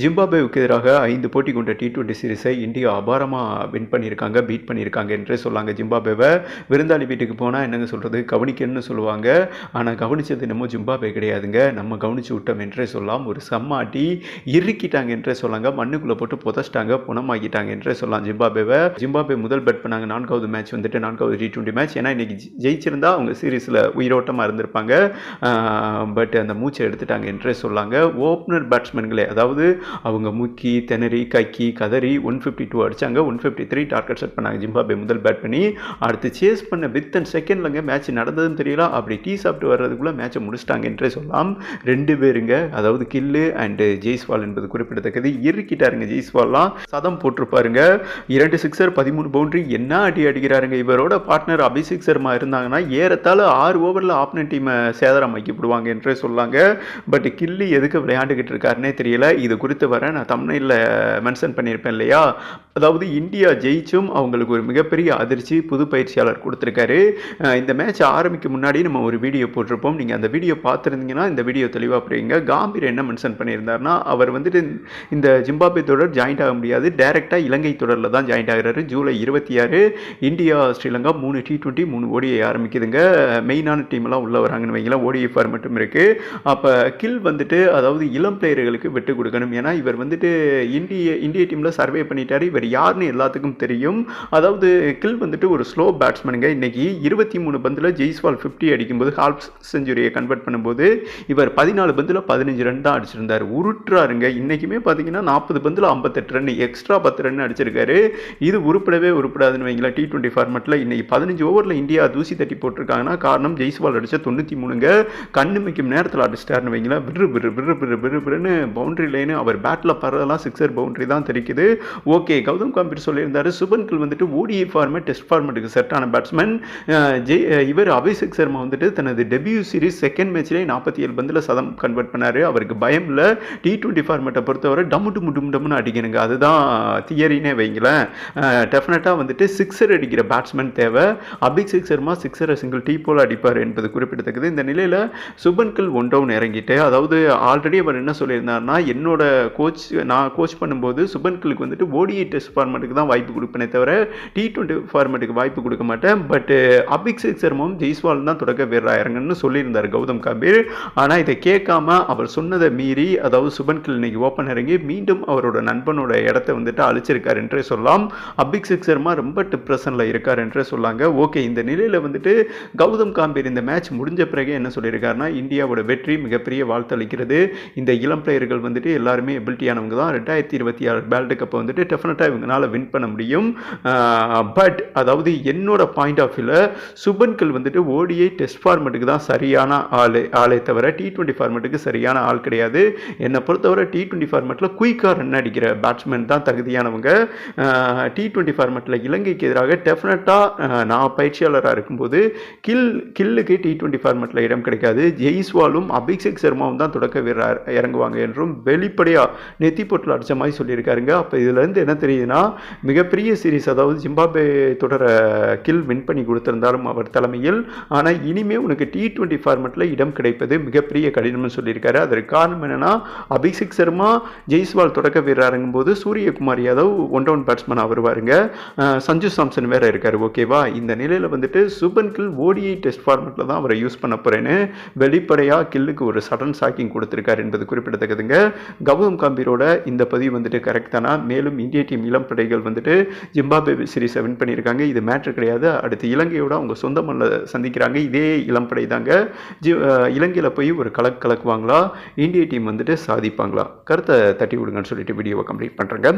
ஜிம்பாபேவுக்கு எதிராக ஐந்து போட்டி கொண்ட டி டுவெண்ட்டி சீரிஸை இந்தியா அபாரமாக வின் பண்ணியிருக்காங்க பீட் பண்ணியிருக்காங்க என்றே சொல்லாங்க ஜிம்பாபேவை. விருந்தாளி வீட்டுக்கு போனால் என்னங்க சொல்கிறது கவனிக்கணும்னு சொல்லுவாங்க. ஆனால் கவனிச்சது என்னமோ ஜிம்பாபே கிடையாதுங்க. நம்ம கவனித்து விட்டோம் என்றே சொல்லலாம் ஒரு சம்மாட்டி இறுக்கிட்டாங்க என்றே சொல்லாங்க. மண்ணுக்குள்ளே போட்டு புதைச்சிட்டாங்க புணமாக்கிட்டாங்க என்றே சொல்லலாம் ஜிம்பாபேவை. ஜிம்பாபே முதல் பேட் பண்ணாங்க. நான்காவது மேட்ச் வந்துட்டு நான்காவது டி டுவெண்ட்டி மேட்ச் ஏன்னா இன்றைக்கி ஜெயிச்சிருந்தா அவங்க சீரீஸில் உயிரோட்டமாக இருந்திருப்பாங்க. பட் அந்த மூச்சை எடுத்துட்டாங்க என்றே சொல்லாங்க. ஓப்பனர் பேட்ஸ்மேன்களே அதாவது அவங்க முக்கி திணறி கக்கி கதறி ஒன் ஃபிஃப்டி டூ அடிச்சாங்க. One fifty three target set பண்ணாங்க ஜிம்பாபே முதல் பேட் பண்ணி. அடுத்து சேஸ் பண்ண வித் அண்ட் செகண்ட்லங்க மேட்ச் நடந்ததுன்னு தெரியல. அப்படி டீ சாப்பிட்டு வர்றதுக்குள்ளே மேட்சை முடிச்சிட்டாங்க என்றே சொல்லலாம். ரெண்டு பேருங்க அதாவது கில்லு அண்டு ஜெய்ஸ்வால் என்பது குறிப்பிடத்தக்கது. இறுக்கிட்டாருங்க ஜெய்ஸ்வால்லாம். சதம் போட்டிருப்பாருங்க. இரண்டு சிக்ஸர் பதிமூணு பவுண்டரி என்ன அடி அடிக்கிறாருங்க இவரோட பார்ட்னர் அபிஷேக் சர்மா இருந்தாங்கன்னா ஏறத்தாழ ஆறு ஓவரில் ஆப்னன் டீமை சேதாரம் வைக்கப்படுவாங்க என்றே சொல்லாங்க. பட் கில்லு எதுக்கு விளையாண்டுக்கிட்டு இருக்காருன்னே தெரியல. இது குறித்து வர நான் தமிழில் மென்ஷன் பண்ணியிருப்பேன் இல்லையா? அதாவது இந்தியா ஜெயிச்சும் அவங்களுக்கு ஒரு மிகப்பெரிய அதிர்ச்சி புது பயிற்சியாளர் கொடுத்துருக்காரு. இந்த மேட்ச் ஆரம்பிக்க முன்னாடி நம்ம ஒரு வீடியோ போட்டிருப்போம். நீங்கள் அந்த வீடியோ பார்த்துருந்தீங்கன்னா இந்த வீடியோ தெளிவாக புரியுங்க. காம்பீர் என்ன மென்ஷன் பண்ணியிருந்தாருன்னா அவர் வந்துட்டு இந்த ஜிம்பாபே தொடர் ஜாயின்ட் ஆக முடியாது. டைரெக்டாக இலங்கை தொடரில் தான் ஜாயின்ட் ஆகிறாரு. ஜூலை இருபத்தி ஆறு இந்தியா ஸ்ரீலங்கா மூணு டி டுவெண்ட்டி மூணு ஓடிஐ ஆரம்பிக்குதுங்க. மெயினான டீம்லாம் உள்ளே வராங்கன்னு வைங்களா ஓடிஐ ஃபார்மெட்டும் இருக்குது அப்போ கில் வந்துட்டு அதாவது இளம் பிளேயர்களுக்கு விட்டு கொடுக்கணும் ஏன்னா இவர் வந்துட்டு இந்திய இந்திய டீமில் சர்வே பண்ணிட்டார். இவர் யாருன்னு எல்லாத்துக்கும் தெரியும். அதாவது கில் வந்துட்டு ஒரு ஸ்லோ பேட்ஸ்மேனுங்க இன்னைக்கு இருபத்தி மூணு பந்தில் ஜெய்ஸ்வால் ஃபிஃப்டி அடிக்கும்போது ஹால்ஃப் செஞ்சுரியை கன்வெர்ட் பண்ணும்போது இவர் பதினாலு பந்தில் பதினஞ்சு ரன் தான் அடிச்சிருந்தார். உருட்டுறாருங்க. இன்றைக்குமே பார்த்தீங்கன்னா நாற்பது பந்தில் ஐம்பத்தெட்டு ரன் எக்ஸ்ட்ரா பத்து ரன் அடிச்சிருக்காரு. இது உருப்படவே உருப்படாதுன்னு வைங்களேன். டி டுவெண்ட்டி ஃபார்மெட்டில் இன்னைக்கு பதினஞ்சு ஓவரில் இந்தியா தூசி தட்டி போட்டிருக்காங்கன்னா காரணம் ஜெய்ஸ்வால் அடித்த தொண்ணூற்றி மூணுங்க. கண்ணுமைக்கும் நேரத்தில் அடிச்சிட்டாருன்னு வைங்களேன். விரு விரு விரு விரு விரு விருன்னு பவுண்டரி லைனு அவர் பேட்டில் பரதெல்லாம் சிக்ஸர் பவுண்டரி தான் தெரிக்குது. ஓகே கௌதம் காம்பீர் சொல்லியிருந்தாரு சுபன்கில் வந்துட்டு ஓடிஐ ஃபார்மேட் டெஸ்ட் ஃபார்மேட்டுக்கு செட்டான பேட்ஸ்மேன் ஜெய் இவர் அபிஷேக் சர்மா வந்துட்டு தனது டெபியூ சீரிஸ் செகண்ட் மேட்ச்லேயே நாற்பத்தி ஏழு பந்தில் சதம் கன்வெர்ட் பண்ணாரு. அவருக்கு பயம் இல்லை. டி டுவெண்ட்டி ஃபார்மேட்டை பொறுத்தவரை டம்மு டும்மு டும் டம்னு அடிக்கணுங்க. அதுதான் தியரினே வைங்களேன். டெஃபினட்டாக வந்துட்டு சிக்ஸர் அடிக்கிற பேட்ஸ்மேன் தேவை. அபிஷேக் சர்மா சிக்ஸரை சிங்கிள் டீ போல் அடிப்பார் என்பது குறிப்பிடத்தக்கது. இந்த நிலையில் சுபன்கில் ஒன் டவுன் இறங்கிட்டு அதாவது ஆல்ரெடி அவர் என்ன சொல்லியிருந்தாருன்னா என்னோட கோச் நான் கோச் பண்ணும்போது சுபன்கிளுக்கு வந்துட்டு ஓடிஐ டெஸ்ட் ஃபார்மேட்டுக்கு தான் வாய்ப்பு கொடுப்பேனே தவிர டி டுவெண்ட்டி ஃபார்மேட்டுக்கு வாய்ப்பு கொடுக்க மாட்டேன். பட்டு அபிக் சர்மாவும் ஜெய்ஸ்வால் தான் தொடக்க வீரராக இறங்கன்னு சொல்லியிருந்தார் கௌதம் கம்பீர் ஆனால் இதை கேட்காம அவர் சொன்னதை மீறி அதாவது சுபன் கில் இன்னைக்கு ஓப்பன் இறங்கி மீண்டும் அவரோட நண்பனோட இடத்த வந்துட்டு அழிச்சிருக்கார் என்றே சொல்லலாம். அபிக் சர்மா ரொம்ப டிப்ரெஷனில் இருக்கார் என்றே சொல்லாங்க. ஓகே இந்த நிலையில் வந்துட்டு கௌதம் காம்பீர் இந்த மேட்ச் முடிஞ்ச பிறகு என்ன சொல்லியிருக்காருன்னா இந்தியாவோட வெற்றி மிகப்பெரிய வாழ்த்தளிக்கிறது இந்த இளம் பிளேயர்கள் வந்துட்டு எல்லாருமே எபிலிட்டியானவங்க தான். ரெண்டாயிரத்தி இருபத்தி ஆறு வேர்ல்டு கப்பை வந்துட்டு டெஃபினட்டாக இவங்களால் வின் பண்ண முடியும். பட் அதாவது என்னோட பாயிண்ட் ஆஃப் வியூவில் சுபன்கல் வந்துட்டு ஓடிஐ டெஸ்ட் ஃபார்மெட்டுக்கு தான் சரியான ஆள் ஆளே தவிர டி டுவெண்ட்டி ஃபார்மெட்டுக்கு சரியான ஆள் கிடையாது. என்னை பொறுத்தவரை டி டுவெண்ட்டி ஃபார்மெட்டில் குயிக்காக ரன் அடிக்கிற பேட்ஸ்மேன் தான் தகுதியானவங்க. டி டுவெண்ட்டி ஃபார்மெட்டில் இலங்கைக்கு எதிராக டெஃபினட்டாக நான் பயிற்சியாளராக இருக்கும்போது கில் கில்லுக்கு டி டுவெண்ட்டி ஃபார்மெட்டில் இடம் கிடைக்காது. ஜெய்ஸ்வாலும் அபிஷேக் சர்மாவும் தான் தொடக்க வீரர் இறங்குவாங்க என்றும் வெளிப்படையாக நெத்தி பொட்டில் அடித்த மாதிரி சொல்லியிருக்காருங்க. அப்போ இதுலேருந்து என்ன தெரியுதுன்னா மிகப்பெரிய சீரீஸ் அதாவது ஜிம்பாபே தொடர கில் வின் பண்ணி கொடுத்துருந்தாலும் அவர் தலைமையில். ஆனால் இனிமே உனக்கு டி டுவெண்ட்டி ஃபார்மெட்டில் இடம் கிடைப்பது மிகப்பெரிய கடினம்னு சொல்லியிருக்காரு. அதற்கு காரணம் என்னன்னா அபிஷேக் சர்மா ஜெய்ஸ்வால் தொடக்க வீரர் போது சூரியகுமார் யாதவ் ஒன் டவுன் பேட்ஸ்மேனாக வருவாருங்க. சஞ்சு சாம்சன் வேற இருக்காரு ஓகேவா இந்த நிலையில் வந்துட்டு சுபன் கில் ஓடிஐ டெஸ்ட் ஃபார்மெட்டில் தான் அவரை யூஸ் பண்ண போறேன்னு வெளிப்படையாக கில்லுக்கு ஒரு சடன் சாக்கிங் கொடுத்துருக்காரு என்பது குறிப்பிடத்தக்கதுங்க. கௌதம் காம்பீரோட இந்த பதிவு வந்துட்டு கரெக்ட் தானா? மேலும் இந்திய டீம் இளம் படைகள் வந்துட்டு ஜிம்பாபே சீரீஸை வின் பண்ணியிருக்காங்க. இது மேட்ரு கிடையாது. அடுத்து இலங்கையோட அவங்க சொந்த மண்ணில் சந்திக்கிறாங்க. இதே இளம்படை தாங்க. ஜி இலங்கையில் போய் ஒரு கலக் கலக்குவாங்களா? இந்திய டீம் வந்துட்டு சாதிப்பாங்களா? கருத்தை தட்டி விடுங்கன்னு சொல்லிட்டு வீடியோவை கம்ப்ளீட் பண்ணுறேங்க